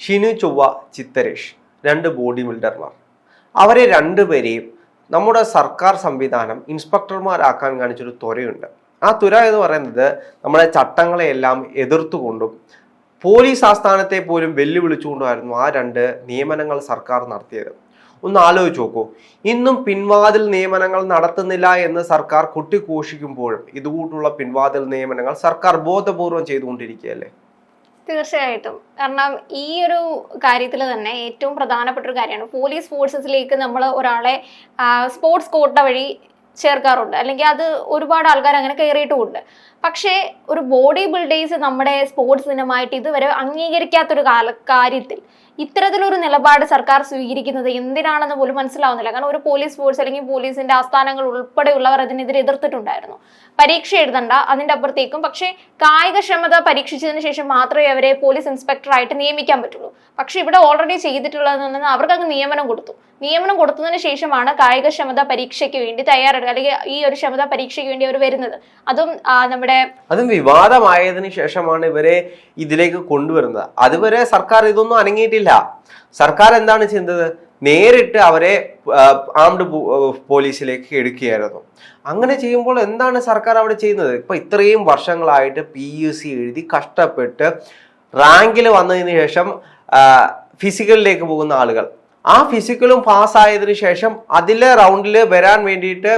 ഷിനു ചൊവ്വ ചിത്തരേഷ് രണ്ട് ബോഡി ബിൽഡർമാർ. അവരെ രണ്ടുപേരെയും നമ്മുടെ സർക്കാർ സംവിധാനം ഇൻസ്പെക്ടർമാരാക്കാൻ കാണിച്ചൊരു തുരയുണ്ട് ആ തുര എന്ന് പറയുന്നത് നമ്മുടെ ചട്ടങ്ങളെയെല്ലാം എതിർത്തുകൊണ്ടും പോലീസ് ആസ്ഥാനത്തെ പോലും വെല്ലുവിളിച്ചുകൊണ്ടായിരുന്നു ആ രണ്ട് നിയമനങ്ങൾ സർക്കാർ നടത്തിയത്. ഒന്ന് ആലോചിച്ച് നോക്കൂ. ഇന്നും പിൻവാതിൽ നിയമനങ്ങൾ നടത്തുന്നില്ല എന്ന് സർക്കാർ കൊട്ടിഘോഷിക്കുമ്പോഴും ഇതുകൂട്ടുള്ള പിൻവാതിൽ നിയമനങ്ങൾ സർക്കാർ ബോധപൂർവം ചെയ്തുകൊണ്ടിരിക്കുകയല്ലേ? തീർച്ചയായിട്ടും. കാരണം ഈ ഒരു കാര്യത്തിൽ തന്നെ ഏറ്റവും പ്രധാനപ്പെട്ട ഒരു കാര്യമാണ്. പോലീസ് ഫോഴ്സസിലേക്ക് നമ്മൾ ഒരാളെ സ്പോർട്സ് കോട്ട വഴി ചേർക്കാറുണ്ട്. അല്ലെങ്കിൽ അത് ഒരുപാട് ആൾക്കാർ അങ്ങനെ കയറിയിട്ടുമുണ്ട്. പക്ഷേ ഒരു ബോഡി ബിൽഡേഴ്സ് നമ്മുടെ സ്പോർട്സ് ദിനമായിട്ട് ഇതുവരെ അംഗീകരിക്കാത്തൊരു കാല കാര്യത്തിൽ ഇത്തരത്തിലൊരു നിലപാട് സർക്കാർ സ്വീകരിക്കുന്നത് എന്തിനാണെന്ന് പോലും മനസ്സിലാവുന്നില്ല. കാരണം ഒരു പോലീസ് ഫോഴ്സ് അല്ലെങ്കിൽ പോലീസിന്റെ ആസ്ഥാനങ്ങൾ ഉൾപ്പെടെയുള്ളവർ അതിനെതിരെ എതിർത്തിട്ടുണ്ടായിരുന്നു. പരീക്ഷ എഴുതണ്ട അതിന്റെ അപ്പുറത്തേക്കും. പക്ഷേ കായികക്ഷമത പരീക്ഷിച്ചതിന് ശേഷം മാത്രമേ അവരെ പോലീസ് ഇൻസ്പെക്ടറായിട്ട് നിയമിക്കാൻ പറ്റുള്ളൂ. പക്ഷേ ഇവിടെ ഓൾറെഡി ചെയ്തിട്ടുള്ളതെന്ന് അവർക്ക് നിയമനം കൊടുത്തു. നിയമനം കൊടുത്തതിന് ശേഷമാണ് കായികക്ഷമത പരീക്ഷയ്ക്ക് വേണ്ടി തയ്യാറെടുക്കുക. അല്ലെങ്കിൽ ഈ ഒരു ക്ഷമത പരീക്ഷയ്ക്ക് വേണ്ടി അവർ വരുന്നത്. അതും ആ, നമ്മുടെ അതും വിവാദമായതിന് ശേഷമാണ് ഇവരെ ഇതിലേക്ക് കൊണ്ടുവരുന്നത്. അതുവരെ സർക്കാർ ഇതൊന്നും അനങ്ങിയിട്ടില്ല. സർക്കാർ എന്താണ് ചെയ്യുന്നത് നേരിട്ട് അവരെ ആംഡ് പോലീസിലേക്ക് എടുക്കുകയായിരുന്നു. അങ്ങനെ ചെയ്യുമ്പോൾ എന്താണ് സർക്കാർ അവിടെ ചെയ്യുന്നത്? ഇപ്പൊ ഇത്രയും വർഷങ്ങളായിട്ട് പി യു സി എഴുതി കഷ്ടപ്പെട്ട് റാങ്കിൽ വന്നതിന് ശേഷം ഫിസിക്കലിലേക്ക് പോകുന്ന ആളുകൾ. ആ ഫിസിക്കലും പാസ്സായതിനു ശേഷം അതിലെ റൗണ്ടിൽ വരാൻ വേണ്ടിയിട്ട്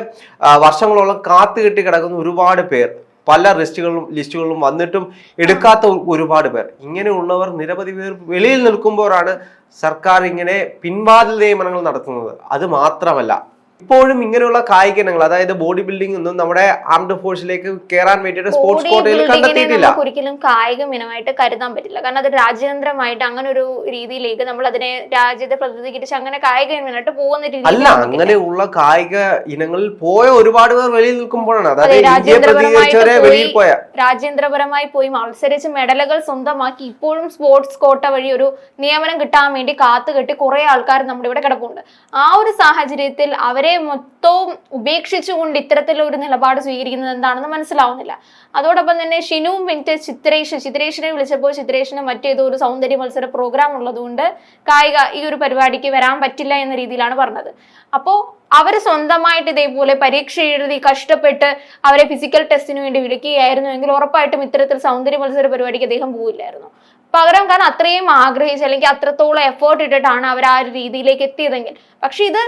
വർഷങ്ങളോളം കാത്തുകെട്ടി കിടക്കുന്ന ഒരുപാട് പേർ. പല ലിസ്റ്റുകളും ലിസ്റ്റുകളിലും വന്നിട്ടും എടുക്കാത്ത ഒരുപാട് പേർ. ഇങ്ങനെയുള്ളവർ നിരവധി പേർ വെളിയിൽ നിൽക്കുമ്പോഴാണ് സർക്കാർ ഇങ്ങനെ പിൻവാതിൽ നിയമനങ്ങൾ നടത്തുന്നത്. അത് മാത്രമല്ല ഇപ്പോഴും ഇങ്ങനെയുള്ള കായിക ഇനങ്ങൾ അതായത് ബോഡി ബിൽഡിംഗ് ഒന്നും നമ്മുടെ ആംഡ് ഫോഴ്സിലേക്ക് കയറാൻ വേണ്ടിയിട്ട് സ്പോർട്സ് കോട്ടയിൽ കണ്ടെത്തിയിട്ടില്ല. ഒരിക്കലും കായിക ഇനമായിട്ട് കരുതാൻ പറ്റില്ല. കാരണം അത് രാജ്യാന്തരമായിട്ട് അങ്ങനെ ഒരു രീതിയിലേക്ക് നമ്മൾ അതിനെ രാജ്യത്തെ പ്രതിനിധീകരിച്ച് അങ്ങനെ കായിക ഇനമായിട്ട് പോകുന്ന രീതി അല്ല അങ്ങനെയുള്ള കായിക ഇനങ്ങളിൽ പോയ ഒരുപാട് പേർ വെളിയിൽ നിൽക്കുമ്പോഴാണ്. അതായത് രാജ്യാന്തരപരമായിട്ട് വെളിയിൽ പോയ രാജ്യാന്തരപരമായി പോയി മത്സരിച്ച് മെഡലുകൾ സ്വന്തമാക്കി ഇപ്പോഴും സ്പോർട്സ് കോട്ട വഴി ഒരു നിയമനം കിട്ടാൻ വേണ്ടി കാത്തുകെട്ടി കുറെ ആൾക്കാർ നമ്മുടെ ഇവിടെ കിടപ്പുണ്ട്. ആ ഒരു സാഹചര്യത്തിൽ അവരെ മൊത്തവും ഉപേക്ഷിച്ചുകൊണ്ട് ഇത്തരത്തിലൊരു നിലപാട് സ്വീകരിക്കുന്നത് എന്താണെന്ന് മനസ്സിലാവുന്നില്ല. അതോടൊപ്പം തന്നെ ഷിനുവും പിന്നെ ചിത്രേഷ് ചിത്രേഷിനെ വിളിച്ചപ്പോൾ ചിത്രേഷിന് മറ്റേതോ ഒരു സൗന്ദര്യ മത്സര പ്രോഗ്രാം ഉള്ളതുകൊണ്ട് കായിക ഈ ഒരു പരിപാടിക്ക് വരാൻ പറ്റില്ല എന്ന രീതിയിലാണ് പറഞ്ഞത്. അപ്പോൾ അവർ സ്വന്തമായിട്ട് ഇതേപോലെ പരീക്ഷ എഴുതി കഷ്ടപ്പെട്ട് അവരെ ഫിസിക്കൽ ടെസ്റ്റിന് വേണ്ടി വിളിക്കുകയായിരുന്നു എങ്കിൽ ഉറപ്പായിട്ടും ഇത്തരത്തിൽ സൗന്ദര്യ മത്സര പരിപാടിക്ക് അദ്ദേഹം പോവില്ലായിരുന്നു. പകരം കാരണം അത്രയും ആഗ്രഹിച്ച് അല്ലെങ്കിൽ അത്രത്തോളം എഫേർട്ട് ഇട്ടിട്ടാണ് അവർ ആ ഒരു രീതിയിലേക്ക് എത്തിയതെങ്കിൽ. പക്ഷെ ഇത്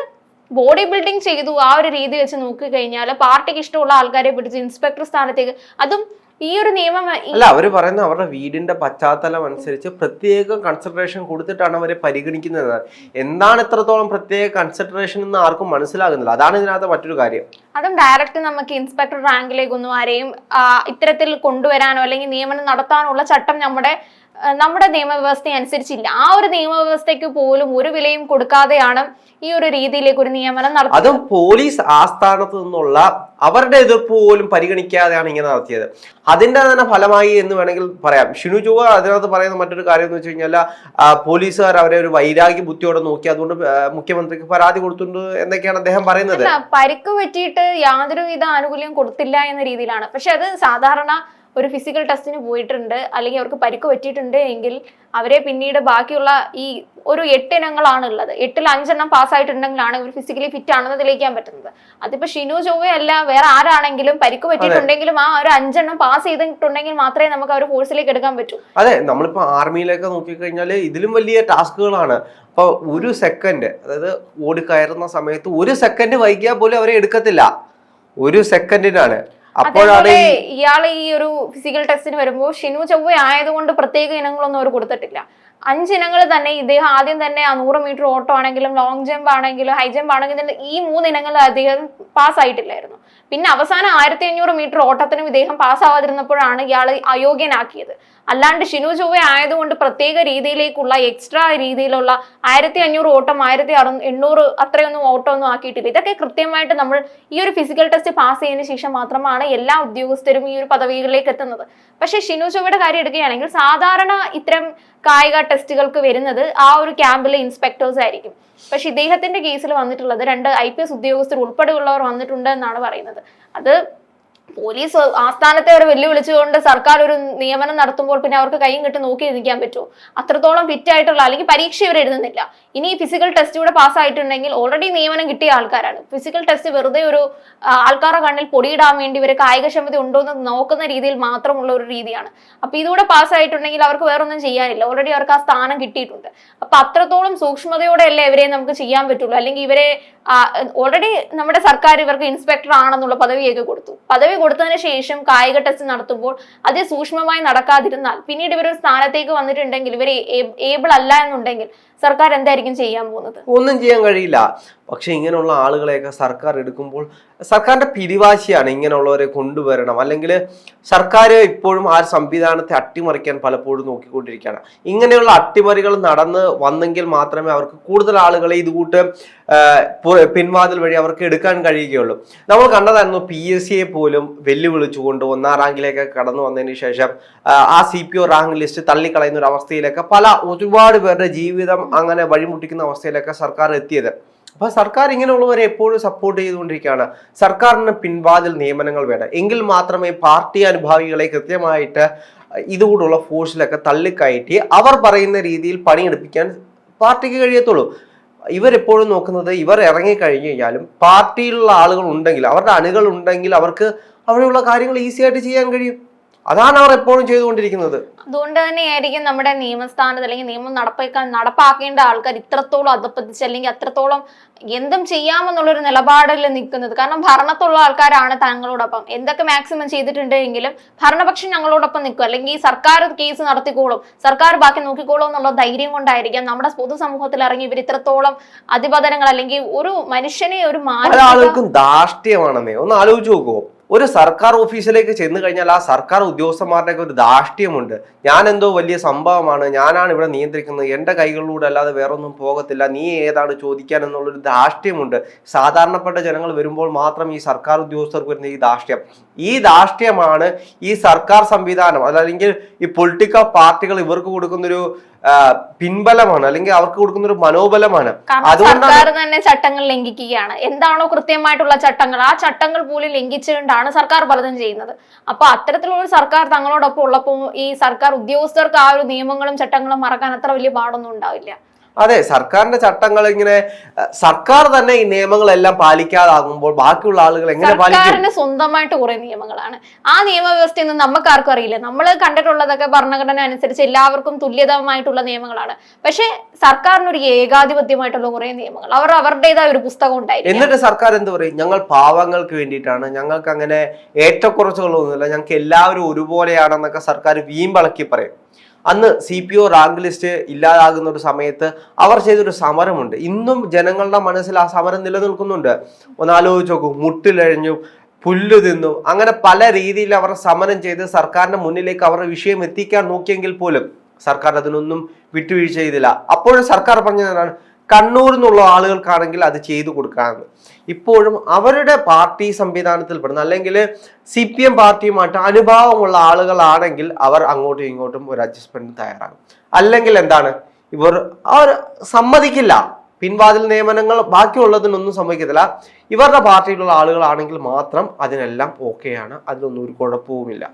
ബോഡി ബിൽഡിംഗ് ചെയ്തു ആ ഒരു രീതി വെച്ച് നോക്കി കഴിഞ്ഞാൽ പാർട്ടിക്ക് ഇഷ്ടമുള്ള ആൾക്കാരെ പിടിച്ച് ഇൻസ്പെക്ടർ സ്ഥാനത്തേക്ക് അതും ഈ ഒരു നിയമം അല്ല അവർ പറയുന്നത് അവരുടെ വീടിന്റെ പശ്ചാത്തലം അനുസരിച്ച് പ്രത്യേക കൺസിഡറേഷൻ കൊടുത്തിട്ടാണ് അവരെ പരിഗണിക്കുന്നത്. എന്താണ് എത്രത്തോളം പ്രത്യേക കൺസിഡറേഷൻ എന്ന് ആർക്കും മനസ്സിലാകുന്നില്ല. അതാണ് ഇതിനകത്ത് മറ്റൊരു കാര്യം. അതും ഡയറക്റ്റ് നമുക്ക് ഇൻസ്പെക്ടർ റാങ്കിലേക്കൊന്നും ആരെയും ഇത്തരത്തിൽ കൊണ്ടുവരാനോ അല്ലെങ്കിൽ നിയമനം നടത്താനോ ഉള്ള ചട്ടം നമ്മുടെ നമ്മുടെ നിയമവ്യവസ്ഥ അനുസരിച്ചില്ല ആ ഒരു നിയമവ്യവസ്ഥയ്ക്ക് പോലും ഒരു വിലയും കൊടുക്കാതെയാണ് ഈ ഒരു രീതിയിലേക്ക് ഒരു നിയമനം നടത്തുന്നത്. അതും പോലീസ് ആസ്ഥാനത്ത് നിന്നുള്ള അവരുടെ എതിർപ്പ് പോലും പരിഗണിക്കാതെയാണ് ഇങ്ങനെ നടത്തിയത്. അതിന്റെ തന്നെ ഫലമായി എന്ന് വേണമെങ്കിൽ പറയാം. ഷിനു ചുവ അതിനകത്ത് പറയുന്ന മറ്റൊരു കാര്യം എന്ന് വെച്ച് കഴിഞ്ഞാൽ പോലീസുകാർ അവരെ ഒരു വൈരാഗ്യ ബുദ്ധിയോടെ നോക്കി. അതുകൊണ്ട് മുഖ്യമന്ത്രിക്ക് പരാതി കൊടുത്തിട്ടുണ്ട് എന്നൊക്കെയാണ് അദ്ദേഹം പറയുന്നത്. പരിക്ക് പറ്റിയിട്ട് യാതൊരുവിധ ആനുകൂല്യം കൊടുത്തില്ല എന്ന രീതിയിലാണ്. പക്ഷെ അത് സാധാരണ ഒരു ഫിസിക്കൽ ടെസ്റ്റിന് പോയിട്ടുണ്ട് അല്ലെങ്കിൽ അവർക്ക് പരിക്ക് പറ്റിയിട്ടുണ്ട് എങ്കിൽ അവരെ പിന്നീട് ബാക്കിയുള്ള ഈ ഒരു എട്ട് ഇനങ്ങളാണ് ഉള്ളത് എട്ടിൽ അഞ്ചെണ്ണം പാസ്സായിട്ടുണ്ടെങ്കിലാണ് ഇവർ ഫിസിക്കലി ഫിറ്റ് ആണെന്ന് തെളിയിക്കാൻ പറ്റുന്നത്. അതിപ്പോ ഷിനു ചൊവ്വ അല്ല വേറെ ആരാണെങ്കിലും പരിക്ക് പറ്റിയിട്ടുണ്ടെങ്കിലും ആ ഒരു അഞ്ചെണ്ണം പാസ് ചെയ്തിട്ടുണ്ടെങ്കിൽ മാത്രമേ നമുക്ക് അവർ കോഴ്സിലേക്ക് എടുക്കാൻ പറ്റൂ. അതെ നമ്മളിപ്പോ ആർമിയിലൊക്കെ നോക്കിക്കഴിഞ്ഞാൽ ഇതിലും വലിയ ടാസ്കുകളാണ്. അപ്പൊ ഒരു സെക്കൻഡ് അതായത് ഓടി കയറുന്ന സമയത്ത് ഒരു സെക്കൻഡ് വൈകിയാൽ പോലും അവരെ എടുക്കത്തില്ല. ഒരു സെക്കൻഡിനാണ് അപ്പോഴാണ് ഇയാൾ ഈ ഒരു ഫിസിക്കൽ ടെസ്റ്റിന് വരുമ്പോൾ ഷിനു ചൊവ്വ ആയതുകൊണ്ട് പ്രത്യേക ഇനങ്ങളൊന്നും അവർ കൊടുത്തിട്ടില്ല. അഞ്ച് ഇനങ്ങൾ തന്നെ ഇദ്ദേഹം ആദ്യം തന്നെ ആ നൂറ് മീറ്റർ ഓട്ടോ ആണെങ്കിലും ലോങ് ജമ്പ് ആണെങ്കിലും ഹൈ ജമ്പ് ആണെങ്കിലും ഈ മൂന്ന് ഇനങ്ങൾ അദ്ദേഹം പാസ് ആയിട്ടില്ലായിരുന്നു. പിന്നെ അവസാനം ആയിരത്തി അഞ്ഞൂറ് മീറ്റർ ഓട്ടത്തിനും ഇദ്ദേഹം പാസ് ആവാതിരുന്നപ്പോഴാണ് ഇയാൾ അയോഗ്യനാക്കിയത്. അല്ലാണ്ട് ഷിനു ചൊവ്വ ആയതുകൊണ്ട് പ്രത്യേക രീതിയിലേക്കുള്ള എക്സ്ട്രാ രീതിയിലുള്ള ആയിരത്തി അഞ്ഞൂറ് ഓട്ടം ആയിരത്തി അറു എണ്ണൂറ് അത്രയൊന്നും ഓട്ടമൊന്നും ആക്കിയിട്ടില്ല. ഇതൊക്കെ കൃത്യമായിട്ട് നമ്മൾ ഈ ഒരു ഫിസിക്കൽ ടെസ്റ്റ് പാസ് ചെയ്തതിന് ശേഷം മാത്രമാണ് എല്ലാ ഉദ്യോഗസ്ഥരും ഈ ഒരു പദവികളിലേക്ക് എത്തുന്നത്. പക്ഷേ ഷിനു ചൊവ്വയുടെ കാര്യം എടുക്കുകയാണെങ്കിൽ സാധാരണ ഇത്തരം കായിക ടെസ്റ്റുകൾക്ക് വരുന്നത് ആ ഒരു ക്യാമ്പിലെ ഇൻസ്പെക്ടേഴ്സ് ആയിരിക്കും. പക്ഷെ ഇദ്ദേഹത്തിന്റെ കേസിൽ വന്നിട്ടുള്ളത് രണ്ട് ഐ ഉദ്യോഗസ്ഥർ ഉൾപ്പെടെയുള്ളവർ വന്നിട്ടുണ്ട് എന്നാണ് പറയുന്നത്. അത് പോലീസ് ആസ്ഥാനത്തെ വരെ വെല്ലുവിളിച്ചുകൊണ്ട് സർക്കാർ ഒരു നിയമനം നടത്തുമ്പോൾ പിന്നെ അവർക്ക് കൈയും കെട്ടി നോക്കി ഇരിക്കാൻ പറ്റുമോ? അത്രത്തോളം ഫിറ്റ് ആയിട്ടുള്ള അല്ലെങ്കിൽ പരീക്ഷ ഇവർ എഴുതുന്നില്ല. ഇനി ഫിസിക്കൽ ടെസ്റ്റ് കൂടെ പാസ്സായിട്ടുണ്ടെങ്കിൽ ഓൾറെഡി നിയമനം കിട്ടിയ ആൾക്കാരാണ്. ഫിസിക്കൽ ടെസ്റ്റ് വെറുതെ ഒരു ആൾക്കാരുടെ കണ്ണിൽ പൊടിയിടാൻ വേണ്ടി ഇവർ കായികക്ഷമത ഉണ്ടോ എന്ന് നോക്കുന്ന രീതിയിൽ മാത്രമുള്ള ഒരു രീതിയാണ്. അപ്പൊ ഇതുകൂടെ പാസ്സായിട്ടുണ്ടെങ്കിൽ അവർക്ക് വേറൊന്നും ചെയ്യാനില്ല. ഓൾറെഡി അവർക്ക് ആ സ്ഥാനം കിട്ടിയിട്ടുണ്ട്. അപ്പൊ അത്രത്തോളം സൂക്ഷ്മതയോടെ അല്ലേ ഇവരെ നമുക്ക് ചെയ്യാൻ പറ്റുള്ളൂ. അല്ലെങ്കിൽ ഇവരെ ഓൾറെഡി നമ്മുടെ സർക്കാർ ഇവർക്ക് ഇൻസ്പെക്ടർ ആണെന്നുള്ള പദവിയൊക്കെ കൊടുത്തു. പദവി കൊടുത്തതിന് ശേഷം കായിക ടെസ്റ്റ് നടത്തുമ്പോൾ അത് സൂക്ഷ്മമായി നടക്കാതിരുന്നാൽ പിന്നീട് ഇവരൊരു സ്ഥാനത്തേക്ക് വന്നിട്ടുണ്ടെങ്കിൽ ഇവർ ഏബിൾ അല്ല എന്നുണ്ടെങ്കിൽ സർക്കാർ എന്തായിരിക്കും ചെയ്യാൻ പോകുന്നത്? ഒന്നും ചെയ്യാൻ കഴിയില്ല. പക്ഷെ ഇങ്ങനെയുള്ള ആളുകളെയൊക്കെ സർക്കാർ എടുക്കുമ്പോൾ സർക്കാരിന്റെ പിടിവാശിയാണ് ഇങ്ങനെയുള്ളവരെ കൊണ്ടുവരണം. അല്ലെങ്കിൽ സർക്കാർ ഇപ്പോഴും ആ സംവിധാനത്തെ അട്ടിമറിക്കാൻ പലപ്പോഴും നോക്കിക്കൊണ്ടിരിക്കുകയാണ്. ഇങ്ങനെയുള്ള അട്ടിമറികൾ നടന്ന് വന്നെങ്കിൽ മാത്രമേ അവർക്ക് കൂടുതൽ ആളുകളെ ഇതുകൂട്ട് പിൻവാതിൽ വഴി അവർക്ക് എടുക്കാൻ കഴിയുകയുള്ളൂ. നമ്മൾ കണ്ടതായിരുന്നു പി എസ് സിയെ പോലും വെല്ലുവിളിച്ചുകൊണ്ട് ഒന്നാം റാങ്കിലേക്ക് കടന്നു വന്നതിന് ശേഷം ആ C P O rank list തള്ളിക്കളയുന്ന ഒരു അവസ്ഥയിലൊക്കെ പല ഒരുപാട് പേരുടെ ജീവിതം അങ്ങനെ വഴിമുട്ടിക്കുന്ന അവസ്ഥയിലൊക്കെ സർക്കാർ എത്തിയത്. അപ്പൊ സർക്കാർ ഇങ്ങനെയുള്ളവരെ എപ്പോഴും സപ്പോർട്ട് ചെയ്തുകൊണ്ടിരിക്കുകയാണ്. സർക്കാരിന് പിൻവാതിൽ നിയമനങ്ങൾ വേണം. എങ്കിൽ മാത്രമേ പാർട്ടി അനുഭാവികളെ കൃത്യമായിട്ട് ഇതുകൂടുള്ള ഫോഴ്സിലൊക്കെ തള്ളിക്കയറ്റി അവർ പറയുന്ന രീതിയിൽ പണിയെടുപ്പിക്കാൻ പാർട്ടിക്ക് കഴിയത്തുള്ളൂ. ഇവരെപ്പോഴും നോക്കുന്നത് ഇവർ ഇറങ്ങിക്കഴിഞ്ഞു കഴിഞ്ഞാലും പാർട്ടിയിലുള്ള ആളുകൾ ഉണ്ടെങ്കിൽ അവരുടെ അണികൾ ഉണ്ടെങ്കിൽ അവർക്ക് അവിടെയുള്ള കാര്യങ്ങൾ ഈസി ആയിട്ട് ചെയ്യാൻ കഴിയും. അതാണ് അവർ എപ്പോഴും ചെയ്തുകൊണ്ടിരിക്കുന്നത്. അതുകൊണ്ട് തന്നെയായിരിക്കും നമ്മുടെ നിയമസ്ഥാനത്ത് അല്ലെങ്കിൽ നിയമം നടപ്പാക്കാൻ നടപ്പാക്കേണ്ട ആൾക്കാർ ഇത്രത്തോളം അധപ്പതിച്ച് അല്ലെങ്കിൽ അത്രത്തോളം എന്തും ചെയ്യാമെന്നുള്ളൊരു നിലപാടിൽ നിൽക്കുന്നത്. കാരണം ഭരണത്തുള്ള ആൾക്കാരാണ് തങ്ങളോടൊപ്പം. എന്തൊക്കെ മാക്സിമം ചെയ്തിട്ടുണ്ട് എങ്കിലും ഭരണപക്ഷം ഞങ്ങളോടൊപ്പം നിൽക്കും. അല്ലെങ്കിൽ സർക്കാർ കേസ് നടത്തിക്കോളും. സർക്കാർ ബാക്കി നോക്കിക്കോളും എന്നുള്ള ധൈര്യം കൊണ്ടായിരിക്കാം നമ്മുടെ പൊതുസമൂഹത്തിൽ ഇറങ്ങി ഇവർ ഇത്രത്തോളം അതിപതനങ്ങൾ അല്ലെങ്കിൽ ഒരു മനുഷ്യനെ ഒരു മാറ്റം ദാഷ്ട്യമാണെന്നേ ഒന്ന് ആലോചിച്ച് നോക്കുമോ ഒരു സർക്കാർ ഓഫീസിലേക്ക് ചെന്ന് കഴിഞ്ഞാൽ ആ സർക്കാർ ഉദ്യോഗസ്ഥന്മാരുടെയൊക്കെ ഒരു ധാർഷ്ട്യമുണ്ട് ഞാൻ എന്തോ വലിയ സംഭവമാണ് ഞാനാണ് ഇവിടെ നിയന്ത്രിക്കുന്നത് എന്റെ കൈകളിലൂടെ അല്ലാതെ വേറൊന്നും പോകത്തില്ല നീ ഏതാണ് ചോദിക്കാൻ എന്നുള്ളൊരു ധാർഷ്ട്യമുണ്ട് സാധാരണപ്പെട്ട ജനങ്ങൾ വരുമ്പോൾ മാത്രം ഈ സർക്കാർ ഉദ്യോഗസ്ഥർക്ക് വരുന്ന ഈ ദാഷ്ട്യം ഈ ദാഷ്ട്യമാണ് ഈ സർക്കാർ സംവിധാനം അതല്ലെങ്കിൽ ഈ പൊളിറ്റിക്കൽ പാർട്ടികൾ ഇവർക്ക് കൊടുക്കുന്നൊരു പിൻബലമാണ് അല്ലെങ്കിൽ അവർക്ക് കൊടുക്കുന്ന ഒരു മനോബലമാണ് സർക്കാർ തന്നെ ചട്ടങ്ങൾ ലംഘിക്കുകയാണ്. എന്താണോ കൃത്യമായിട്ടുള്ള ചട്ടങ്ങൾ. ആ ചട്ടങ്ങൾ പോലും ലംഘിച്ചുകൊണ്ടാണ് സർക്കാർ പലതും ചെയ്യുന്നത്. അപ്പൊ അത്തരത്തിലുള്ള സർക്കാർ തങ്ങളോടൊപ്പം ഉള്ളപ്പോൾ ഈ സർക്കാർ ഉദ്യോഗസ്ഥർക്ക് ആ ഒരു നിയമങ്ങളും ചട്ടങ്ങളും മറക്കാൻ അത്ര വലിയ പാടൊന്നും ഉണ്ടാവില്ല. അതെ സർക്കാരിന്റെ ചട്ടങ്ങൾ ഇങ്ങനെ സർക്കാർ തന്നെ ഈ നിയമങ്ങളെല്ലാം പാലിക്കാതാകുമ്പോൾ ബാക്കിയുള്ള ആളുകൾ എങ്ങനെ പാലിക്കും? സർക്കാരിന് സ്വന്തമായിട്ട് കുറെ നിയമങ്ങളാണ്. ആ നിയമവ്യവസ്ഥയൊന്നും നമുക്ക് ആർക്കും അറിയില്ല. നമ്മൾ കണ്ടിട്ടുള്ളതൊക്കെ ഭരണഘടന അനുസരിച്ച് എല്ലാവർക്കും തുല്യതമായിട്ടുള്ള നിയമങ്ങളാണ്. പക്ഷെ സർക്കാരിന് ഒരു ഏകാധിപത്യമായിട്ടുള്ള കുറെ നിയമങ്ങൾ. അവർ അവരുടേതായ ഒരു പുസ്തകം ഉണ്ടായി എന്നിട്ട് സർക്കാർ എന്ത് പറയും? ഞങ്ങൾ പാവങ്ങൾക്ക് വേണ്ടിയിട്ടാണ്. ഞങ്ങൾക്ക് അങ്ങനെ ഏറ്റക്കുറച്ചുകളൊന്നുമില്ല ഞങ്ങൾക്ക് എല്ലാവരും ഒരുപോലെയാണെന്നൊക്കെ സർക്കാർ വീമ്പളക്കി പറയും. അന്ന് C P O rank list ഇല്ലാതാകുന്ന ഒരു സമയത്ത് അവർ ചെയ്തൊരു സമരമുണ്ട്. ഇന്നും ജനങ്ങളുടെ മനസ്സിൽ ആ സമരം നിലനിൽക്കുന്നുണ്ട്. ഒന്ന് ആലോചിച്ച് നോക്കൂ. മുട്ടിലഴിഞ്ഞു പുല്ല് തിന്നു അങ്ങനെ പല രീതിയിൽ അവർ സമരം ചെയ്ത് സർക്കാരിന്റെ മുന്നിലേക്ക് അവരുടെ വിഷയം എത്തിക്കാൻ നോക്കിയെങ്കിൽ പോലും സർക്കാർ അതിനൊന്നും വിട്ടുവീഴ്ച ചെയ്തില്ല. അപ്പോഴും സർക്കാർ പറഞ്ഞതാണ് കണ്ണൂരിൽ നിന്നുള്ള ആളുകൾക്കാണെങ്കിൽ അത് ചെയ്തു കൊടുക്കാമെന്ന് ഇപ്പോഴും അവരുടെ പാർട്ടി സംവിധാനത്തിൽ പെടുന്ന അല്ലെങ്കിൽ സി പി എം പാർട്ടിയുമായിട്ട് അനുഭാവമുള്ള ആളുകളാണെങ്കിൽ അവർ അങ്ങോട്ടും ഇങ്ങോട്ടും ഒരു അഡ്ജസ്റ്റ്മെന്റ് തയ്യാറാകും. അല്ലെങ്കിൽ എന്താണ്? ഇവർ അവർ സമ്മതിക്കില്ല. പിൻവാതിൽ നിയമനങ്ങൾ ബാക്കിയുള്ളതിനൊന്നും സമ്മതിക്കത്തില്ല. ഇവരുടെ പാർട്ടിയിലുള്ള ആളുകളാണെങ്കിൽ മാത്രം അതിനെല്ലാം ഓക്കെയാണ് അതിലൊന്നും ഒരു കുഴപ്പവുമില്ല.